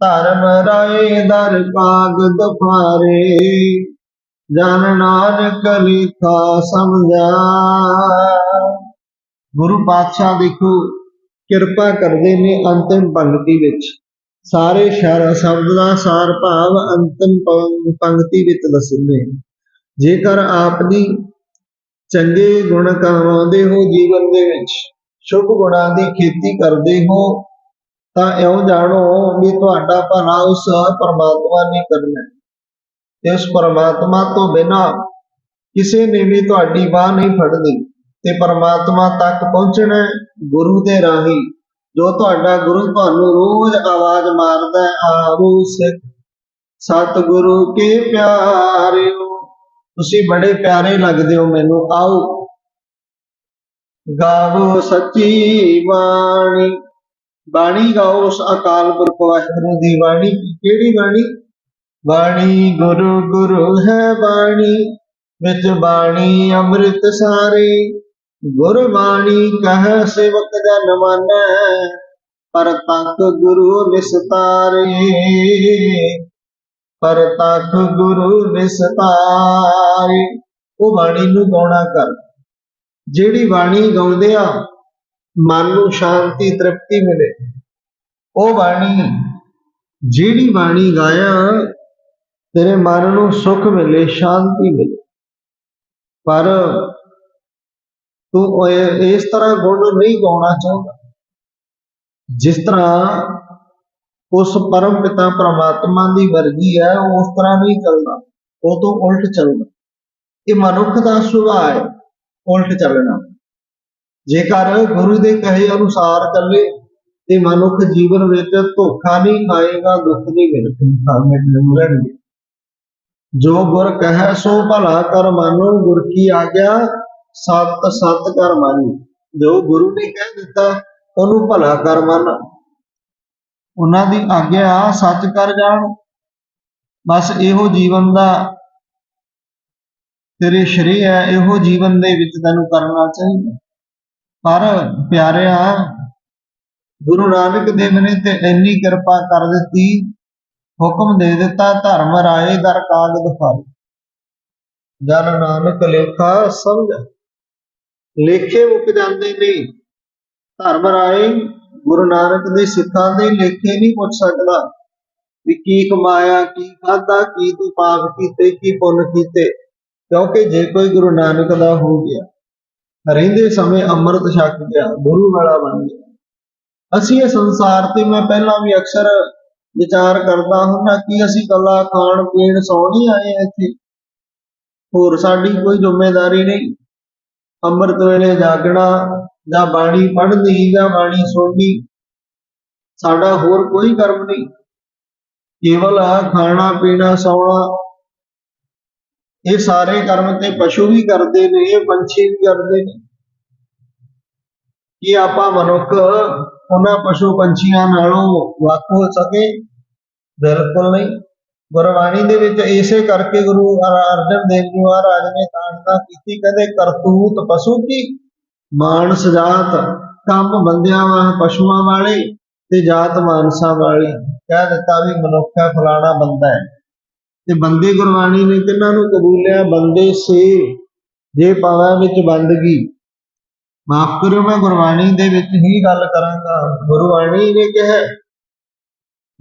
S1: ਧਰਮ ਰਾਏ ਦਰ ਕਾਗਦ ਬਾਰੇ, ਜਨ ਨਾਨਕ ਲਿਖਾ ਸਮਝਾ। ਗੁਰੂ ਪਾਤਸ਼ਾਹ ਦੇਖੋ ਕਿਰਪਾ ਕਰਦੇ ਨੇ ਅੰਤਿਮ ਪੰਕਤੀ ਵਿੱਚ। ਸਾਰੇ ਸ਼ਰ, ਸ਼ਬਦ ਦਾ ਸਾਰ ਭਾਵ ਅੰਤਿਮ ਪੰ- ਪੰਕਤੀ ਵਿੱਚ ਦੱਸਦੇ ਜੇਕਰ ਆਪ ਦੀ ਚੰਗੇ ਗੁਣ ਕਮਾਉਂਦੇ ਹੋ ਜੀਵਨ ਦੇ ਵਿੱਚ, ਸ਼ੁਭ ਗੁਣਾਂ ਦੀ ਖੇਤੀ ਕਰਦੇ ਹੋ, ਤਾਂ ਇਉਂ ਜਾਣੋ ਵੀ ਤੁਹਾਡਾ ਭਲਾ ਉਸ ਪਰਮਾਤਮਾ ਨੇ ਕਰਨਾ ਹੈ। ਤੇ ਉਸ ਪਰਮਾਤਮਾ ਤੋਂ ਬਿਨਾ ਕਿਸੇ ਨੇ ਵੀ ਤੁਹਾਡੀ ਬਾਹ ਨਹੀਂ ਫੜਨੀ। ਤੇ ਪਰਮਾਤਮਾ ਤੱਕ ਪਹੁੰਚਣਾ ਗੁਰੂ ਦੇ ਰਾਹੀਂ, ਜੋ ਤੁਹਾਡਾ ਗੁਰੂ ਤੁਹਾਨੂੰ ਰੋਜ਼ ਆਵਾਜ਼ ਮਾਰਦਾ ਆਵੋ ਸਿੱਖ, ਸਤਿਗੁਰੂ ਕੇ ਪਿਆਰਿਓ ਤੁਸੀਂ ਬੜੇ ਪਿਆਰੇ ਲੱਗਦੇ ਹੋ ਮੈਨੂੰ, ਆਓ। ਗਾਵੋ ਸੱਚੀ ਬਾਣੀ। ਬਾਣੀ ਗਾਓ ਉਸ ਅਕਾਲ ਪੁਰਖ ਵਾਹਿਗੁਰੂ ਦੀ ਬਾਣੀ। ਕਿਹੜੀ ਬਾਣੀ? ਬਾਣੀ ਗੁਰੂ ਗੁਰੂ ਹੈ ਬਾਣੀ, ਵਿੱਚ ਬਾਣੀ ਅੰਮ੍ਰਿਤ ਸਾਰੇ। ਗੁਰਬਾਣੀ ਕਹ ਸੇਵਕ ਜਨ ਮਾਨੈ, ਪਰ ਤੱਕ ਗੁਰੂ ਨਿਸਤਾਰੇ। ਪਰ ਤੱਕ ਗੁਰੂ ਨਿਸਤਾਰੇ। ਉਹ ਬਾਣੀ ਨੂੰ ਗਾਉਣਾ ਕਰ। ਜਿਹੜੀ ਬਾਣੀ ਗਾਉਂਦੇ ਆ, ਮਨ ਨੂੰ ਸ਼ਾਂਤੀ, ਤ੍ਰਿਪਤੀ ਮਿਲੇ। ਉਹ ਬਾਣੀ, ਜਿਹੜੀ ਬਾਣੀ ਗਾਇਆ, ਤੇਰੇ ਮਨ ਨੂੰ ਸੁਖ ਮਿਲੇ, ਸ਼ਾਂਤੀ ਮਿਲੇ। ਪਰ ਤੂੰ ਇਸ ਤਰ੍ਹਾਂ ਗੁਣ ਨਹੀਂ ਗਾਉਣਾ ਚਾਹੁੰਦਾ। ਜਿਸ ਤਰ੍ਹਾਂ ਉਸ ਪਰਮ ਪਿਤਾ ਪ੍ਰਮਾਤਮਾ ਦੀ ਵਰਗੀ ਹੈ, ਉਸ ਤਰ੍ਹਾਂ ਨਹੀਂ ਚੱਲਣਾ। ਉਹ ਤੋਂ ਉਲਟ ਚੱਲਣਾ। ਇਹ ਮਨੁੱਖ ਦਾ ਸੁਭਾਅ ਹੈ, ਉਲਟ ਚੱਲਣਾ। ਜੇਕਰ ਗੁਰੂ ਦੇ ਕਹੇ ਅਨੁਸਾਰ ਚੱਲੇ, ਤੇ ਮਨੁੱਖ ਜੀਵਨ ਵਿੱਚ ਧੋਖਾ ਨਹੀਂ ਖਾਏਗਾ, ਦੁੱਖ ਨਹੀਂ ਮਿਲਣਗੇ ਜੋ ਗੁਰ ਕਹੈ, ਸੋ ਭਲਾ ਕਰ ਮਾਨੋ ਗੁਰ ਕੀ ਆਗਿਆ ਸਤ ਸਤ ਕਰ ਮਾਨੀ ਜੋ ਗੁਰੂ ਨੇ ਕਹਿ ਦਿੱਤਾ, ਉਹਨੂੰ ਭਲਾ ਕਰ ਮੰਨ। ਉਹਨਾਂ ਦੀ ਆਗਿਆ ਸੱਚ ਕਰ ਜਾਣ। ਬਸ ਇਹੋ ਜੀਵਨ ਦਾ ਤੇਰੇ ਸ਼੍ਰੇ ਹੈ, ਇਹੋ ਜੀਵਨ ਦੇ ਵਿੱਚ ਤੈਨੂੰ ਕਰਨਾ ਚਾਹੀਦਾ। ਪਰ ਪਿਆਰਿਆ, ਗੁਰੂ ਨਾਨਕ ਦੇਵ ਨੇ ਤੇ ਇੰਨੀ ਕਿਰਪਾ ਕਰ ਦਿੱਤੀ, ਹੁਕਮ ਦੇ ਦਿੱਤਾ, ਧਰਮ ਰਾਏ ਦਰ ਕਾਗਦ ਫਲ ਜਨ ਨਾਨਕ ਲੇਖਾ ਸਮਝ। ਲੇਖੇ ਮੁੱਕ ਜਾਂਦੇ ਨੇ ਧਰਮ ਰਾਏ ਗੁਰੂ ਨਾਨਕ ਦੇ ਸਿੱਖਾਂ ਦੇ ਲੇਖੇ ਨਹੀਂ ਪੁੱਛ ਸਕਦਾ ਵੀ ਕੀ ਕਮਾਇਆ, ਕੀ ਖਾਧਾ, ਕੀ ਤੂੰ ਪਾਪ ਕੀਤੇ, ਕੀ ਪੁੰਨ ਕੀਤੇ। ਕਿਉਂਕਿ ਜੇ ਕੋਈ ਗੁਰੂ ਨਾਨਕ ਦਾ ਹੋ ਗਿਆ, ਰਹਿੰਦੇ ਸਮੇਂ ਅੰਮ੍ਰਿਤ ਛਕ ਗਿਆ, ਗੁਰੂ ਵਾਲਾ ਬਣ ਗਿਆ। ਅਸੀਂ ਇਹ ਸੰਸਾਰ ਤੇ ਮੈਂ ਪਹਿਲਾਂ ਵੀ ਅਕਸਰ ਵਿਚਾਰ ਕਰਦਾ ਹੁੰਦਾ ਕਿ ਅਸੀਂ ਕੱਲਾ ਖਾਣ, ਪੀਣ, ਸੌਣ ਹੀ ਆਏ ਹਾਂ ਇੱਥੇ। ਹੋਰ ਸਾਡੀ ਕੋਈ ਜ਼ਿੰਮੇਵਾਰੀ ਨਹੀਂ। ਅੰਮ੍ਰਿਤ ਵੇਲੇ ਜਾਗਣਾ ਜਾਂ ਬਾਣੀ ਪੜ੍ਹਨੀ ਜਾਂ ਬਾਣੀ ਸੁਣਨੀ, ਸਾਡਾ ਹੋਰ ਕੋਈ ਕਰਮ ਨਹੀਂ। ਕੇਵਲ ਆ ਖਾਣਾ, ਪੀਣਾ, ਸੌਣਾ, ਇਹ ਸਾਰੇ ਕਰਮ ਤੇ ਪਸ਼ੂ ਵੀ ਕਰਦੇ ਨੇ ਪੰਛੀ ਵੀ ਕਰਦੇ ਨੇ। ਕੀ ਆਪਾਂ ਮਨੁੱਖ ਉਹਨਾਂ ਪਸ਼ੂ ਪੰਛੀਆਂ ਨਾਲੋਂ ਵੱਖ ਹੋ ਸਕੇ? ਬਿਲਕੁਲ ਨਹੀਂ। ਗੁਰਬਾਣੀ ਦੇ ਵਿੱਚ ਇਸੇ ਕਰਕੇ ਗੁਰੂ ਅਰ- ਅਰਜਨ ਦੇਵ ਜੀ ਮਹਾਰਾਜ ਨੇ ਤਾੜਨਾ ਕੀਤੀ, ਕਹਿੰਦੇ ਕਰਤੂਤ ਪਸ਼ੂ ਕੀ? ਮਾਨਸ ਜਾਤ, ਕੰਮ ਬੰਦਿਆਂ ਵਾਹ ਪਸ਼ੂਆਂ ਵਾਲੇ ਤੇ ਜਾਤ ਮਾਨਸਾਂ ਵਾਲੀ। ਕਹਿ ਦਿੱਤਾ ਵੀ ਮਨੁੱਖ ਹੈ ਫਲਾਣਾ ਬੰਦਾ ਹੈ। ਤੇ ਬੰਦੇ ਗੁਰਬਾਣੀ ਨੇ ਕਿਹਨਾਂ ਨੂੰ ਕਬੂਲਿਆ ਬੰਦੇ ਸੇ, ਜੇ ਪਾਵਾਂ ਵਿੱਚ ਬੰਦਗੀ ਮਾਫ ਕਰਿਓ, ਮੈਂ ਗੁਰਬਾਣੀ ਦੇ ਵਿੱਚ ਹੀ ਗੱਲ ਕਰਾਂਗਾ। ਗੁਰਬਾਣੀ ਨੇ ਕਿਹਾ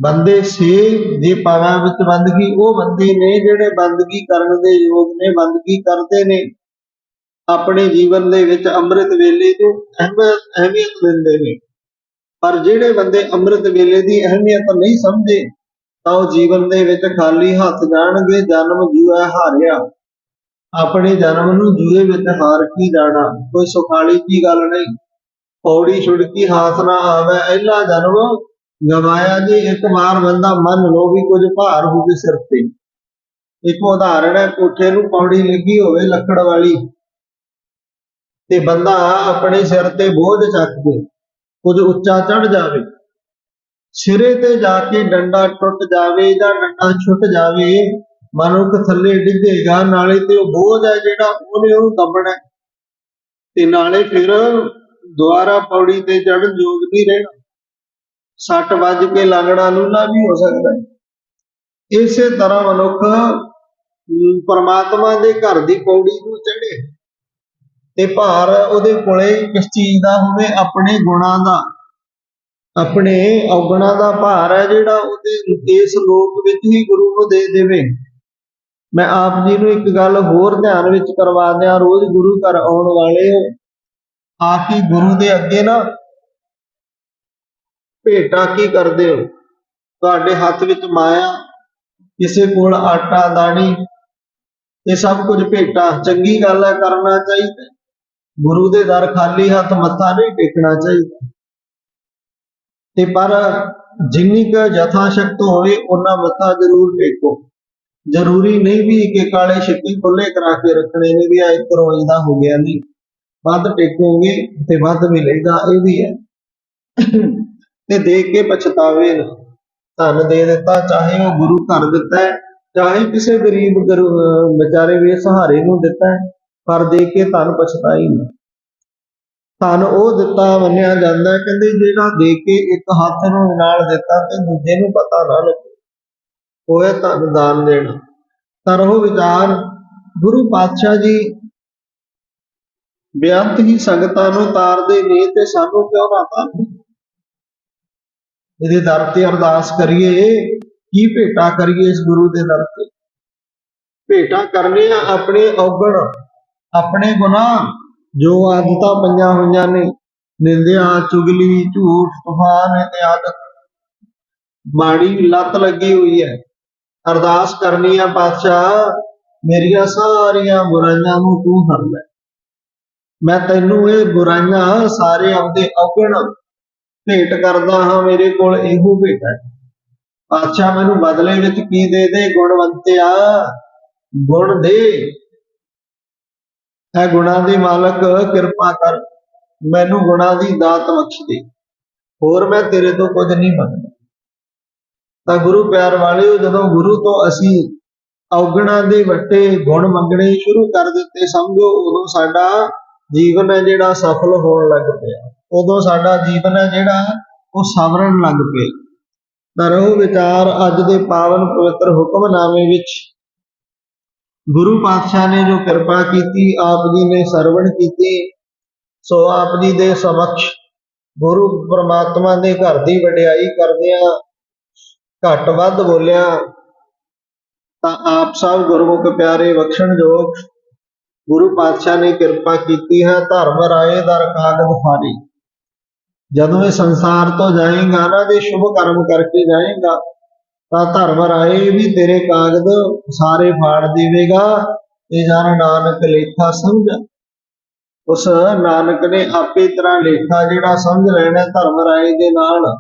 S1: ਬੰਦੇ ਸੇ ਜੇ ਪਾਵਾਂ ਵਿੱਚ ਬੰਦਗੀ, ਉਹ ਬੰਦੇ ਨੇ ਜਿਹੜੇ ਬੰਦਗੀ ਕਰਨ ਦੇ ਯੋਗ ਨੇ, ਬੰਦਗੀ ਕਰਦੇ ਨੇ, ਆਪਣੇ ਜੀਵਨ ਦੇ ਵਿੱਚ ਅੰਮ੍ਰਿਤ ਵੇਲੇ ਨੂੰ ਅਹਿਮੀਅਤ ਦਿੰਦੇ ਨੇ। ਪਰ ਜਿਹੜੇ ਬੰਦੇ ਅੰਮ੍ਰਿਤ ਵੇਲੇ ਦੀ ਅਹਿਮੀਅਤ ਨਹੀਂ ਸਮਝੇ ਤਾਂ ਉਹ ਜੀਵਨ ਦੇ ਵਿੱਚ ਖਾਲੀ ਹੱਥ ਜਾਣਗੇ, ਜਨਮ ਜੂਆ ਹਾਰਿਆ। ਆਪਣੇ ਜਨਮ ਨੂੰ ਜੂਏ ਵਿੱਚ ਹਾਰ ਕੀ ਜਾਣਾ? ਕੋਈ ਸੁਖਾਲੀ ਦੀ ਗੱਲ ਨਹੀਂ। ਪੌੜੀ ਛੁੜਕੀ ਹਾਥ ਨਾ ਆਵੇ ਇਹਲਾ ਜਨਮ ਗਵਾਇਆ ਜੀ ਇੱਕ ਵਾਰ ਬੰਦਾ ਮੰਨ ਲੋ ਵੀ ਕੁਝ ਭਾਰ ਹੋਵੇ ਸਿਰ ਤੇ। ਇੱਕ ਉਦਾਹਰਣ ਹੈ, ਕੋਠੇ ਨੂੰ ਪੌੜੀ ਲੱਗੀ ਹੋਵੇ ਲੱਕੜ ਵਾਲੀ ਤੇ ਬੰਦਾ ਆਪਣੇ ਸਿਰ ਤੇ ਬੋਝ ਚੱਕ ਕੇ ਕੁਝ ਉੱਚਾ ਚੜ ਜਾਵੇ। ਸਿਰੇ ਤੇ ਜਾ ਕੇ ਡੰਡਾ ਟੁੱਟ ਜਾਵੇ ਜਾਂ ਡੰਡਾ ਛੁੱਟ ਜਾਵੇ, ਮਨੁੱਖ ਥੱਲੇ ਡਿੱਗੇਗਾ, ਨਾਲੇ ਤੇ ਉਹ ਬੋਝ ਹੈ ਜਿਹੜਾ ਉਹਨੇ ਉਹਨੂੰ ਦੱਬਣਾ ਤੇ ਨਾਲੇ ਫਿਰ ਦੁਆਰਾ ਪੌੜੀ ਤੇ ਚੜਨ ਯੋਗ ਨਹੀਂ ਰਹਿਣਾ। ਸੱਟ ਵੱਜ ਕੇ ਲੰਗੜਾ ਲੂਲਾ ਵੀ ਹੋ ਸਕਦਾ ਹੈ। ਇਸੇ ਤਰ੍ਹਾਂ ਮਨੁੱਖ ਪਰਮਾਤਮਾ ਦੇ ਘਰ ਦੀ ਪੌੜੀ ਨੂੰ ਚੜ੍ਹੇ ਤੇ ਭਾਰ ਉਹਦੇ ਕੋਲੇ ਕਿਸ ਚੀਜ਼ ਦਾ ਹੋਵੇ, ਆਪਣੇ ਗੁਣਾਂ ਦਾ। ਆਪਣੇ ਔਗਣਾਂ ਦਾ ਭਾਰ ਹੈ ਜਿਹੜਾ ਉਹਦੇ ਇਸ ਲੋਕ ਵਿੱਚ ਹੀ ਗੁਰੂ ਨੂੰ ਦੇ ਦੇਵੇ। ਮੈਂ ਆਪ ਜੀ ਨੂੰ ਇੱਕ ਗੱਲ ਹੋਰ ਧਿਆਨ ਵਿੱਚ ਕਰਵਾ ਦਿਆਂ। ਰੋਜ਼ ਗੁਰੂ ਘਰ ਆਉਣ ਵਾਲੇ ਹੋ ਆ ਕੇ ਗੁਰੂ ਦੇ ਅੱਗੇ ਨਾ ਭੇਟਾ ਕੀ ਕਰਦੇ ਹੋ? ਤੁਹਾਡੇ ਹੱਥ ਵਿੱਚ ਮਾਇਆ? ਕਿਸੇ ਕੋਲ ਆਟਾ, ਦਾਣੀ? ਇਹ ਸਭ ਕੁਝ ਭੇਟਾ। ਚੰਗੀ ਗੱਲ ਹੈ, ਕਰਨਾ ਚਾਹੀਦਾ। ਗੁਰੂ ਦੇ ਦਰ ਖਾਲੀ ਹੱਥ ਮੱਥਾ ਨਹੀਂ ਟੇਕਣਾ ਚਾਹੀਦਾ। ਤੇ ਪਰ ਜਿੰਨੀ ਕੁ ਜਥਾ ਸ਼ਕਤ ਹੋਵੇ, ਉਹਨਾਂ ਮੱਥਾ ਜ਼ਰੂਰ ਟੇਕੋ। ਜ਼ਰੂਰੀ ਨਹੀਂ ਵੀ ਕਿ ਕਾਲੇ ਛਿੱਕੇ ਖੁੱਲੇ ਕਰਾ ਕੇ ਰੱਖਣੇ ਨੇ ਵੀ ਆ ਇੱਕ ਰੋਜ਼ ਦਾ ਹੋ ਗਿਆ ਨਹੀਂ। ਵੱਧ ਟੇਕੋਗੇ ਤੇ ਵੱਧ ਮਿਲੇਗਾ, ਇਹ ਵੀ ਹੈ। ਤੇ ਦੇਖ ਕੇ ਪਛਤਾਵੇ। ਨਾ ਧਨ ਦੇ ਦਿੱਤਾ, ਚਾਹੇ ਉਹ ਗੁਰੂ ਘਰ ਦਿੱਤਾ ਹੈ ਚਾਹੇ ਕਿਸੇ ਗਰੀਬ ਗਰੂ, ਅਹ ਵਿਚਾਰੇ ਬੇਸਹਾਰੇ ਨੂੰ ਦਿੱਤਾ ਹੈ ਪਰ ਦੇ ਕੇ ਧਨ ਪਛਤਾਈ ਨਾ। ਧਨ ਉਹ ਦਿੱਤਾ, ਮੰਨਿਆ ਜਾਂਦਾ, ਕਹਿੰਦੇ ਜਿਹੜਾ ਦੇ ਕੇ ਇੱਕ ਹੱਥ ਨੂੰ ਨਾਲ ਦਿੱਤਾ ਤੇ ਦੂਜੇ ਨੂੰ ਪਤਾ ਨਾ ਲੱਗੇ। ਉਹ ਹੈ ਧਨ ਦਾਨ ਦੇਣਾ। ਤਾਂ ਉਹ ਵਿਚਾਰ, ਗੁਰੂ ਪਾਤਸ਼ਾਹ ਜੀ ਬੇਅੰਤ ਹੀ ਸੰਗਤਾਂ ਨੂੰ ਤਾਰਦੇ ਨੇ ਤੇ ਸਾਨੂੰ ਕਿਉਂ ਨਾ ਤਾਰਨ ਇਹਦੇ ਦਰ ਤੇ ਅਰਦਾਸ ਕਰੀਏ, ਕੀ ਭੇਟਾ ਕਰੀਏ ਇਸ ਗੁਰੂ ਦੇ ਦਰ ਤੇ? ਭੇਟਾ ਕਰਨੀਆਂ ਆਪਣੇ ਔਗਣ, ਆਪਣੇ ਗੁਨਾਹ, ਜੋ ਆਦਤਾਂ ਪਈਆਂ ਹੋਈਆਂ ਨੇ। ਨਿੰਦਿਆ, ਚੁਗਲੀ, ਝੂਠ, ਤੂਫਾਨ ਇਤਿਆਦਿ ਮਾੜੀ ਲੱਤ ਲੱਗੀ ਹੋਈ ਹੈ। ਅਰਦਾਸ ਕਰਨੀ ਆ ਪਾਤਸ਼ਾਹ, ਮੇਰੀਆਂ ਸਾਰੀਆਂ ਬੁਰਾਈਆਂ ਨੂੰ ਤੂੰ ਹਰ ਲੈ। ਮੈਂ ਤੈਨੂੰ ਇਹ ਬੁਰਾਈਆਂ ਸਾਰੇ ਆਪਦੇ ਔਗਣ ਭੇਟ ਕਰਦਾ ਹਾਂ ਮੇਰੇ ਕੋਲ, ਇਹੋ ਭੇਟ ਹੈ। ਪਾਤਸ਼ਾਹ ਮੈਨੂੰ ਬਦਲੇ ਵਿੱਚ ਕੀ ਦੇ ਦੇ, ਗੁਣਵੰਤਿਆ? ਗੁਣ ਦੇ। ਹੈ ਗੁਣਾਂ ਦੇ ਮਾਲਕ, ਕਿਰਪਾ ਕਰ, ਮੈਨੂੰ ਗੁਣਾਂ ਦੀ ਦਾਤ ਬਖਸ਼ ਦੇ। ਹੋਰ ਮੈਂ ਤੇਰੇ ਤੋਂ ਕੁਝ ਨਹੀਂ ਮੰਗਦਾ। ਤਾਂ ਗੁਰੂ ਪਿਆਰ ਵਾਲਿਓ, ਜਦੋਂ ਗੁਰੂ ਤੋਂ ਅਸੀਂ ਔਗਣਾਂ ਦੇ ਵੱਟੇ ਗੁਣ ਮੰਗਣੇ ਸ਼ੁਰੂ ਕਰ ਦਿੱਤੇ, ਸਮਝੋ ਉਦੋਂ ਸਾਡਾ ਜੀਵਨ ਹੈ ਜਿਹੜਾ ਸਫਲ ਹੋਣ ਲੱਗ ਪਿਆ। ਉਦੋਂ ਸਾਡਾ ਜੀਵਨ ਹੈ ਜਿਹੜਾ, ਉਹ ਸਵਰਨ ਲੱਗ ਪਿਆ। ਤਾਂ ਰਹੋ ਵਿਚਾਰ ਅੱਜ ਦੇ ਪਾਵਨ ਪਵਿੱਤਰ ਹੁਕਮਨਾਮੇ ਵਿੱਚ ਗੁਰੂ ਪਾਤਸ਼ਾਹ ਨੇ ਜੋ ਕਿਰਪਾ ਕੀਤੀ, ਆਪ ਜੀ ਨੇ ਸਰਵਣ ਕੀਤੀ, ਸੋ ਆਪ ਜੀ ਦੇ ਸਮਕਸ਼ ਗੁਰੂ ਪਰਮਾਤਮਾ ਦੇ ਘਰ ਦੀ ਵਡਿਆਈ ਕਰਦਿਆਂ ਘੱਟ ਵੱਧ ਬੋਲਿਆ, ਤਾਂ ਆਪ ਸਭ ਗੁਰਮੁਖ ਪਿਆਰੇ ਬਖਸ਼ਣ ਬਖਸ਼ਣਯੋਗ ਗੁਰੂ ਪਾਤਸ਼ਾਹ ਨੇ ਕਿਰਪਾ ਕੀਤੀ ਹੈ, ਧਰਮ ਰਾਏ ਦਾ ਕਾਗਦ ਫਾਰੀ ਜਦੋਂ ਇਹ ਸੰਸਾਰ ਤੋਂ ਜਾਏਗਾ ਨਾ ਤੇ ਸ਼ੁਭ ਕਰਮ ਕਰਕੇ ਜਾਏਗਾ, ਤਾਂ ਧਰਮ ਰਾਏ ਵੀ ਤੇਰੇ ਕਾਗਦ ਸਾਰੇ ਫਾੜ ਦੇਵੇਗਾ। ਤੇ ਜਨ ਨਾਨਕ ਲੇਖਾ ਸਮਝ। ਉਸ ਨਾਨਕ ਨੇ ਆਪੇ ਤਰ੍ਹਾਂ ਲੇਖਾ ਜਿਹੜਾ ਸਮਝ ਲੈਣਾ ਧਰਮ ਰਾਏ ਦੇ ਨਾਲ।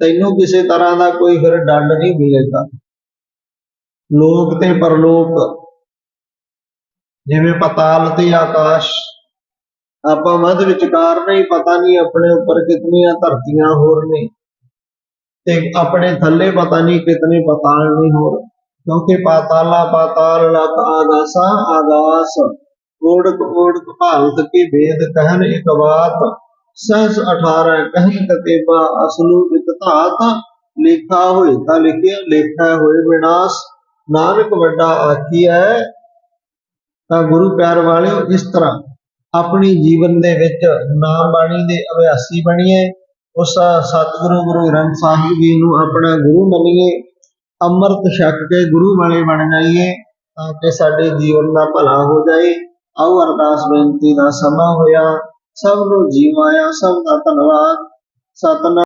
S1: ਤੈਨੂੰ ਕਿਸੇ ਤਰ੍ਹਾਂ ਦਾ ਕੋਈ ਫਿਰ ਡੰਡ ਨਹੀਂ ਮਿਲੇਗਾ। ਲੋਕ ਤੇ ਪਰਲੋਕ, ਜਿਵੇਂ ਪਤਾਲ ਤੇ ਆਕਾਸ਼ ਆਪਾਂ ਮੱਧ ਵਿਚਕਾਰ ਨਹੀਂ, ਪਤਾ ਨਹੀਂ ਆਪਣੇ ਉੱਪਰ ਕਿਤਨੀਆਂ ਧਰਤੀਆਂ ਹੋਰ ਨੇ ਤੇ ਆਪਣੇ ਥੱਲੇ ਪਤਾ ਨਹੀਂ ਕਿਤਨੇ ਪਤਾਲ ਨਹੀਂ ਹੋਰ। ਕਿਉਂਕਿ ਪਾਤਾਲਾ ਪਾਤਾਲ ਲਕ ਆਗਾਸਾ ਆਗਾਸ ਓੜਕ ਓੜਕ ਭਾਲਤ ਕੀ ਵੇਦ ਕਹਿਨ ਇੱਕ ਬਾਤ, ਸਹਸ 18 ਕਹਿਨ ਕਤੇਬਾ ਅਸਲੂ ਇਕ ਧਾਤ। ਲਿਖਾ ਹੋਏ ਤਾਂ ਲਿਖਿਆ, ਲੇਖਾ ਹੋਏ ਵਿਨਾਸ਼। ਨਾਨਕ ਵੱਡਾ ਆਖੀ ਹੈ ਤਾਂ ਗੁਰੂ ਪਿਆਰ ਵਾਲਿਓ, ਇਸ ਤਰ੍ਹਾਂ ਆਪਣੀ ਜੀਵਨ ਦੇ ਵਿੱਚ ਨਾਮ ਬਾਣੀ ਦੇ ਅਭਿਆਸੀ ਬਣੀਏ, ਉਸ ਸਤਿਗੁਰੂ ਗੁਰੂ ਗ੍ਰੰਥ ਸਾਹਿਬ ਜੀ ਨੂੰ ਆਪਣਾ ਗੁਰੂ ਮੰਨੀਏ, ਅੰਮ੍ਰਿਤ ਛਕ ਕੇ ਗੁਰੂ ਵਾਲੇ ਬਣ ਜਾਈਏ, ਤਾਂ ਕਿ ਸਾਡੇ ਜੀਵਨ ਦਾ ਭਲਾ ਹੋ ਜਾਏ। ਆਓ ਅਰਦਾਸ ਬੇਨਤੀ ਦਾ ਸਮਾਂ ਹੋਇਆ। ਸਭ ਨੂੰ ਜੀਵਾਇਆ ਸਭ ਦਾ ਧੰਨਵਾਦ। ਸਤਿਨਾਮ